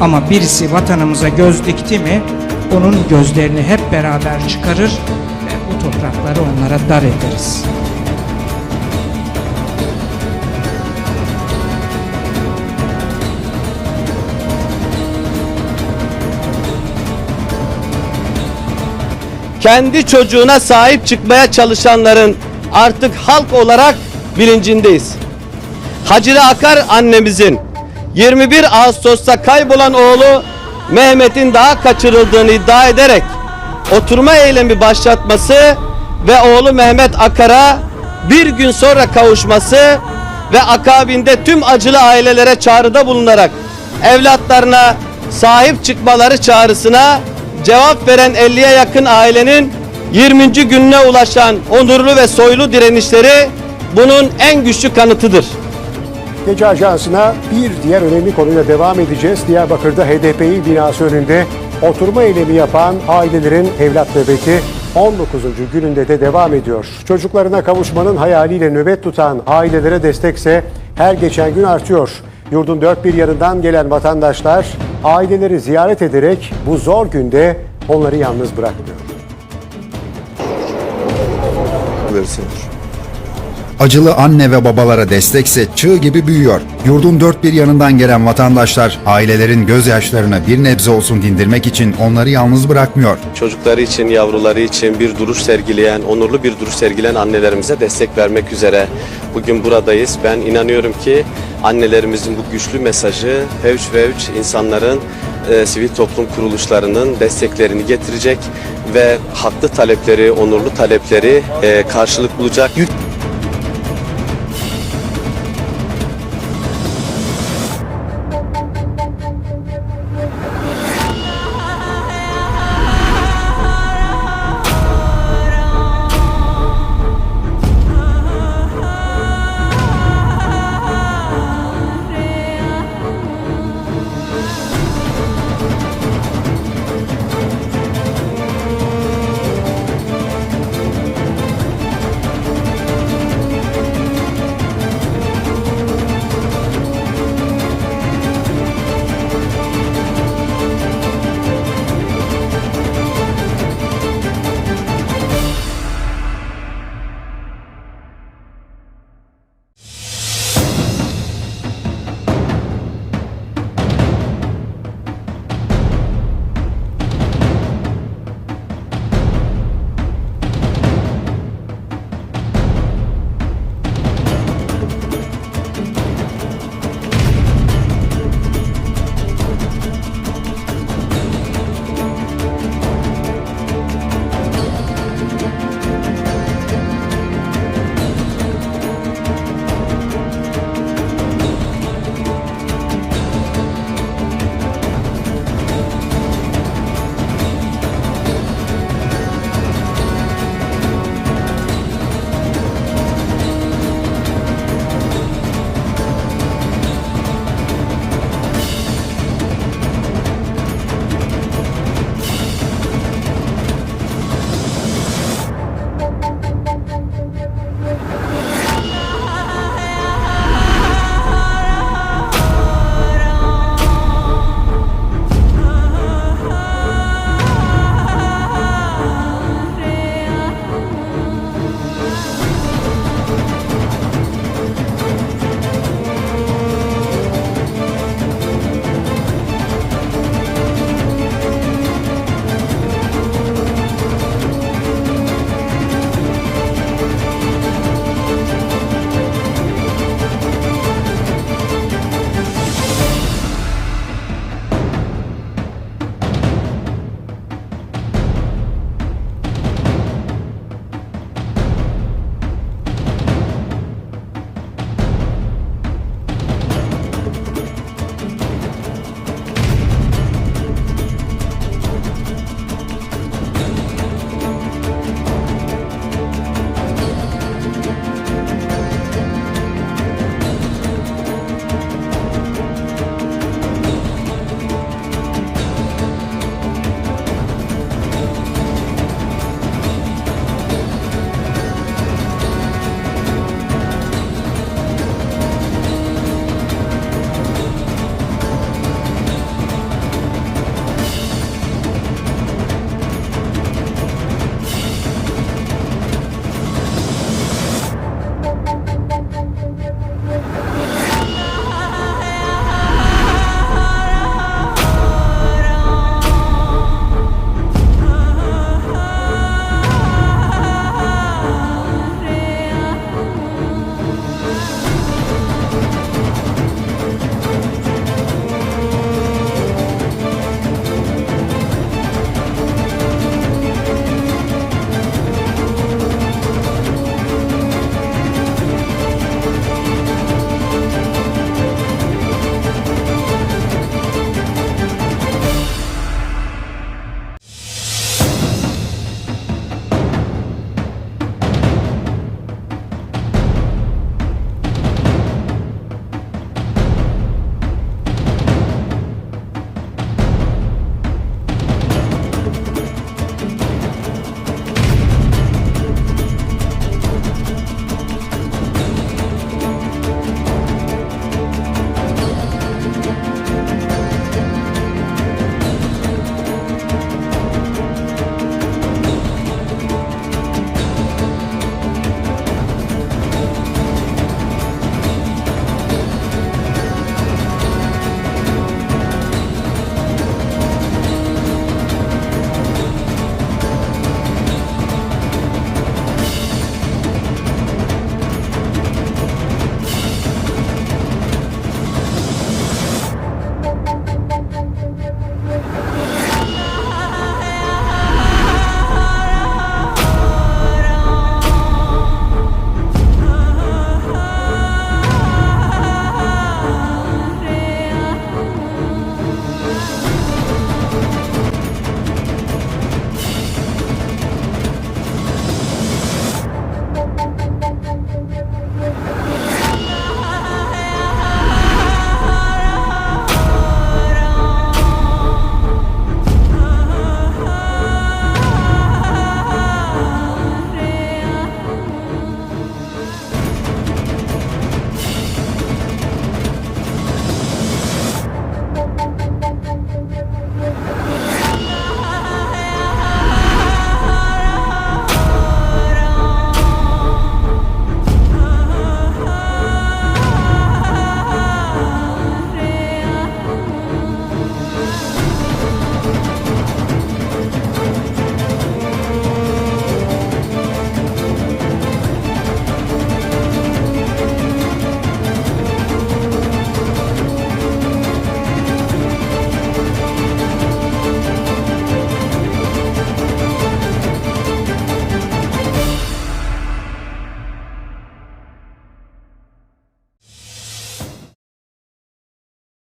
Ama birisi vatanımıza göz dikti mi onun gözlerini hep beraber çıkarır ve bu toprakları onlara dar ederiz. kendi çocuğuna sahip çıkmaya çalışanların artık halk olarak bilincindeyiz. Hacire Akar annemizin 21 Ağustos'ta kaybolan oğlu Mehmet'in daha kaçırıldığını iddia ederek oturma eylemi başlatması ve oğlu Mehmet Akar'a bir gün sonra kavuşması ve akabinde tüm acılı ailelere çağrıda bulunarak evlatlarına sahip çıkmaları çağrısına cevap veren 50'ye yakın ailenin 20. gününe ulaşan onurlu ve soylu direnişleri bunun en güçlü kanıtıdır. Gece Ajansı'na bir diğer önemli konuyla devam edeceğiz. Diyarbakır'da HDP'yi binası önünde oturma eylemi yapan ailelerin evlat nöbeti 19. gününde de devam ediyor. Çocuklarına kavuşmanın hayaliyle nöbet tutan ailelere destekse her geçen gün artıyor. Yurdun dört bir yanından gelen vatandaşlar aileleri ziyaret ederek bu zor günde onları yalnız bırakmıyor. Acılı anne ve babalara destekse çığ gibi büyüyor. Yurdun dört bir yanından gelen vatandaşlar ailelerin gözyaşlarına bir nebze olsun dindirmek için onları yalnız bırakmıyor. Çocukları için, yavruları için bir duruş sergileyen, onurlu bir duruş sergileyen annelerimize destek vermek üzere bugün buradayız. Ben inanıyorum ki annelerimizin bu güçlü mesajı fevç fevç insanların, e, sivil toplum kuruluşlarının desteklerini getirecek ve haklı talepleri, onurlu talepleri e, karşılık bulacak.